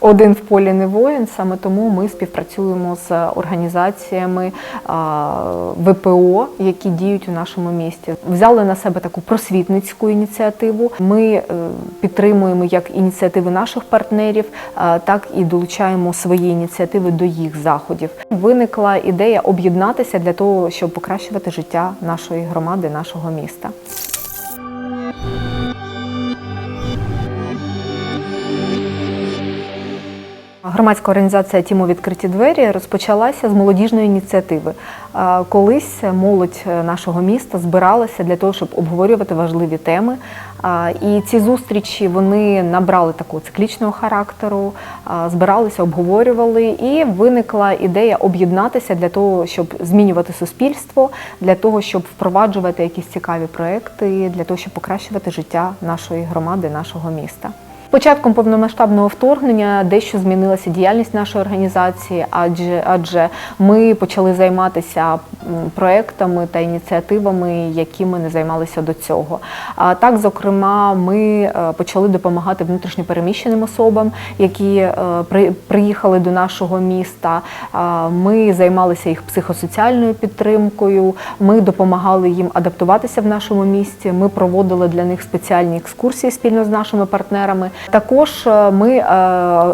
Один в полі не воїн, саме тому ми співпрацюємо з організаціями ВПО, які діють у нашому місті. Взяли на себе таку просвітницьку ініціативу. Ми е, підтримуємо як ініціативи наших партнерів, так і долучаємо свої ініціативи до їх заходів. Виникла ідея об'єднатися для того, щоб покращувати життя нашої громади, нашого міста. Громадська організація Тімо відкриті двері розпочалася з молодіжної ініціативи. Колись молодь нашого міста збиралася для того, щоб обговорювати важливі теми. І ці зустрічі вони набрали такого циклічного характеру, збиралися, обговорювали, і виникла ідея об'єднатися для того, щоб змінювати суспільство, для того, щоб впроваджувати якісь цікаві проекти, для того, щоб покращувати життя нашої громади, нашого міста. Початком повномасштабного вторгнення дещо змінилася діяльність нашої організації, адже адже ми почали займатися проектами та ініціативами, якими не займалися до цього. А так, зокрема, ми е, почали допомагати внутрішньопереміщеним особам, які е, при- приїхали до нашого міста. Ми займалися їх психосоціальною підтримкою. Ми допомагали їм адаптуватися в нашому місті. Ми проводили для них спеціальні екскурсії спільно з нашими партнерами. Також е, ми е,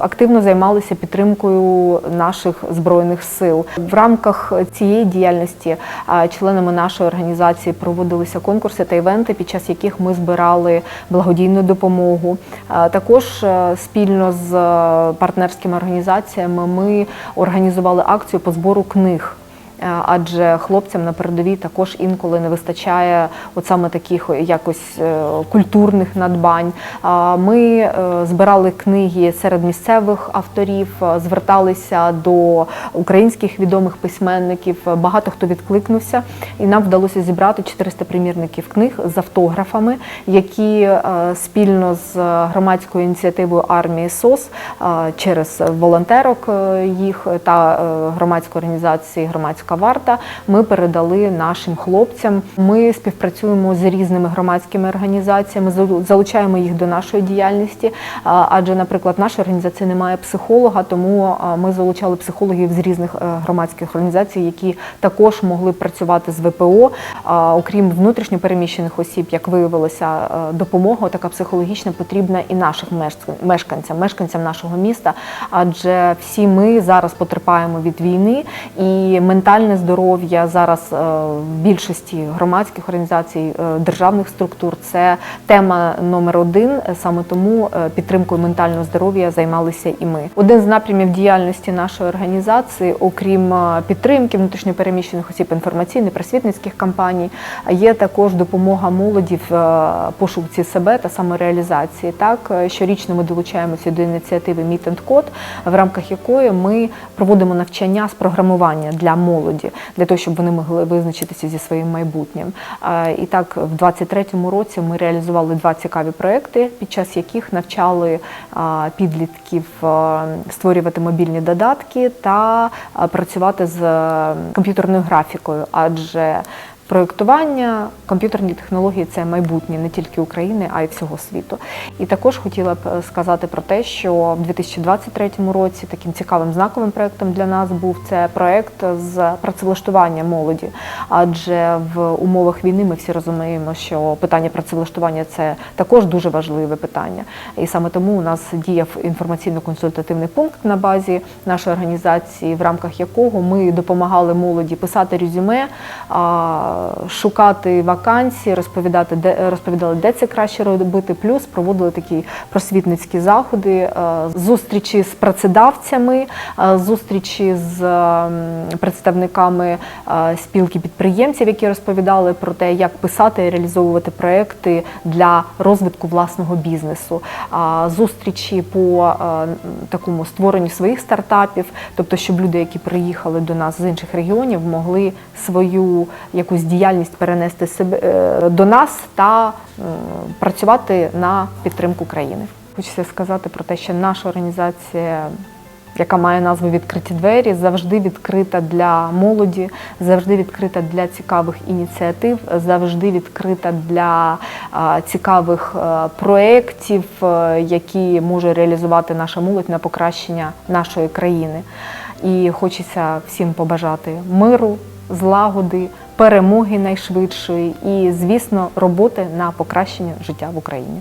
активно займалися підтримкою наших збройних сил. В рамках цієї діяльності е, членами нашої організації проводилися конкурси та івенти, під час яких ми збирали благодійну допомогу. Також спільно з партнерськими організаціями ми організували акцію по збору книг. Е, Адже хлопцям на передовій також інколи не вистачає от саме таких якось е, культурних надбань. Ми е, збирали книги серед місцевих авторів, зверталися до українських відомих письменників. Багато хто відкликнувся, і нам вдалося зібрати 400 примірників книг з автографами, які спільно з громадською ініціативою армії СОС через волонтерок їх та громадської організації Громадська варта ми передали нашим хлопцям. Ми співпрацюємо з різними громадськими організаціями, залучаємо їх до нашої діяльності. Адже, наприклад, наша організація не має психолога, тому ми залучали психологів з різних е, громадських організацій, які також могли працювати з ВПО. Окрім внутрішньо переміщених осіб, як виявилося, е, допомога така психологічна потрібна і наших мешканцям, мешканцям нашого міста. Адже всі ми зараз потерпаємо від війни, і ментальне здоров'я зараз е, в більшості громадських організацій, е, державних структур це тема номер один. Саме тому е, підтримкою ментального здоров'я займалися і ми. Один з напрямів діяльності нашої організації, окрім підтримки внутрішньопереміщених осіб інформаційно-просвітницьких кампаній, є також допомога молоді в пошуці себе та самореалізації. Так, щорічно ми долучаємося до ініціативи Meet and Code, в рамках якої ми проводимо навчання з програмування для молоді, для того, щоб вони могли визначитися зі своїм майбутнім. І так, в 23-му році ми реалізували два цікаві проекти, під час яких навчали підлітків створювати мобільні додатки та працювати з комп'ютерною графікою, адже Проєктування, комп'ютерні технології це майбутнє не тільки України, а й всього світу. І також хотіла б е, сказати про те, що в 2023 році таким цікавим знаковим проєктом для нас був це проєкт з працевлаштування молоді. Адже в умовах війни ми всі розуміємо, що питання працевлаштування це також дуже важливе питання. І саме тому у нас діяв інформаційно-консультативний пункт на базі нашої організації, в рамках якого ми допомагали молоді писати резюме. Шукати вакансії, розповідати, де розповідали, де це краще робити. Плюс проводили такі просвітницькі заходи, е, зустрічі з працедавцями, е, зустрічі з представниками е, спілки підприємців, які розповідали про те, як писати і реалізовувати проекти для розвитку власного бізнесу. Зустрічі по такому створенню своїх стартапів, тобто, щоб люди, які приїхали до нас з інших регіонів, могли свою якусь діяльність перенести себе е, до нас та е, працювати на підтримку країни. Хочеться сказати про те, що наша організація яка має назву Відкриті двері, завжди відкрита для молоді, завжди відкрита для цікавих ініціатив, завжди відкрита для цікавих проєктів, е, які може реалізувати наша молодь на покращення нашої країни. І хочеться всім побажати миру, злагоди, перемоги найшвидшої і, звісно, роботи на покращення життя в Україні.